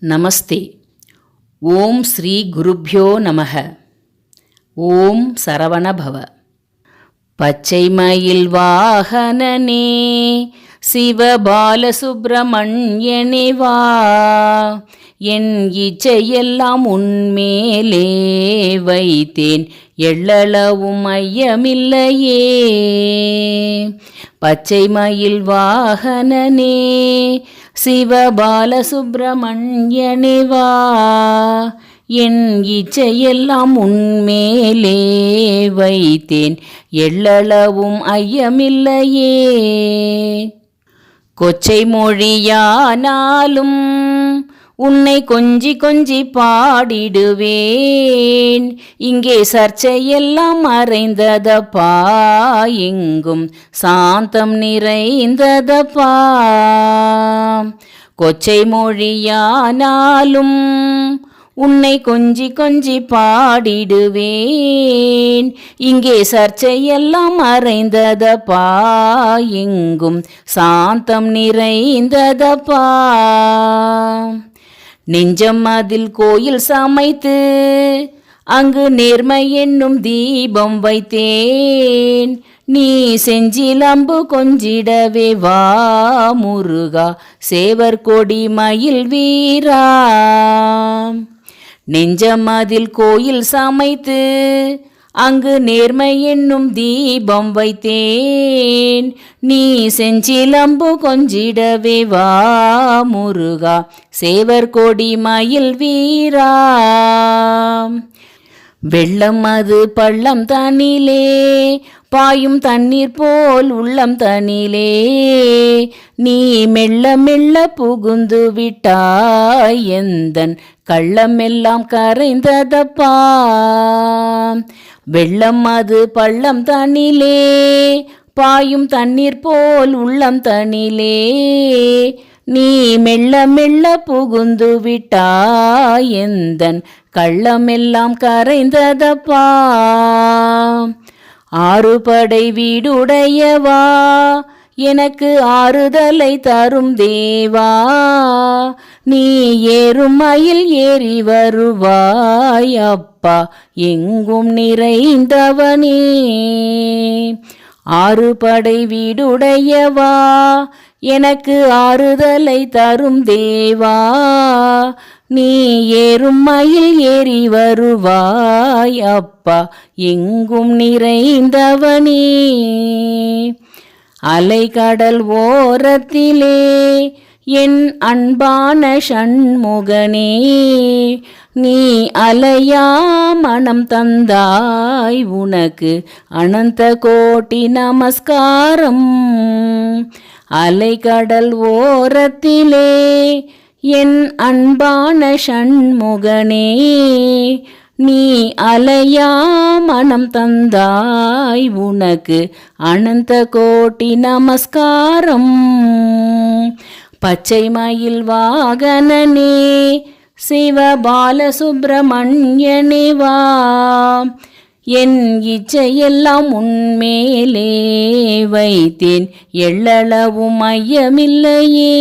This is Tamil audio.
நமஸ்தே. ஓம் ஸ்ரீ குருப்யோ நமக. ஓம் சரவணபவ. பச்சை மயில் வாகனனே சிவபாலசுப்பிரமணியனே வா. என் இச்சையெல்லாம் உன்மேலே வைத்தேன். எள்ளளவும் ஐயமில்லையே. பச்சை மயில் வாகனனே சிவபாலசுப்பிரமணியனே வா. என் இச்சையெல்லாம் உன்மேலே வைத்தேன். எள்ளளவும் ஐயமில்லையே. கொச்சை மொழியானாலும் உன்னை கொஞ்சி கொஞ்சி பாடிடுவேன். இங்கே சர்ச்சையெல்லாம் மறைந்ததப்பா எங்கும் சாந்தம் நிறைந்ததப்பா. கொச்சை மொழியானாலும் உன்னை கொஞ்சி கொஞ்சி பாடிடுவேன். இங்கே சர்ச்சையெல்லாம் மறைந்ததப்பா எங்கும் சாந்தம் நிறைந்ததப்பா. நெஞ்சம் அதில் கோயில் சமைத்து அங்கு நேர்மை என்னும் தீபம் வைத்தேன். நீ செஞ்சிலம்பு கொஞ்சிடவே வா முருகா சேவர் கொடி மயில் வீரா. நெஞ்சம் அதில் கோயில் சமைத்து அங்கு நேர்மை என்னும் தீபம் வைத்தேன். நீ செஞ்சிலம்பு கொஞ்சிடவே வா முருகா சேவர் கொடி மயில் வீரா. வெள்ளம் அது பள்ளம் தனிலே பாயும் தண்ணீர் போல் உள்ளம் தனிலே. நீ மெல்ல மெல்ல புகுந்து விட்டாய் எந்தன் கள்ளமெல்லாம் கரைந்ததப்பா. வெள்ளம் அது பள்ளம் தனிலே பாயும் தண்ணீர் போல் உள்ளம் தனிலே நீ மெல்ல மெல்ல புகுந்து விட்டாய் எந்தன் கள்ளமெல்லாம் கரைந்ததப்பா. ஆறுபடை வீடுடையவா எனக்கு ஆறுதலை தரும் தேவா நீ ஏறும் மயில் ஏறி வருவாய் அப்பா எங்கும் நிறைந்தவனே. ஆறு படை வீடுடையவா எனக்கு ஆறுதலை தரும் தேவா நீ ஏறும் மயில் ஏறி வருவாய் அப்பா எங்கும் நிறைந்தவனே. அலைகடல் ஓரத்திலே என் அன்பான ஷண்முகனே நீ அலையா மனம் தந்தாய் உனக்கு அனந்த கோட்டி நமஸ்காரம். அலைகடல் ஓரத்திலே என் அன்பான ஷண்முகனே நீ அலையா மனம் தந்தாய் உனக்கு அனந்த கோட்டி நமஸ்காரம். பச்சை மயில் வாகனனே சிவபாலசுப்பிரமணியனே வா. என் இச்சையெல்லாம் உன்மேலே வைத்தேன் எள்ளளவும் ஐயமில்லையே.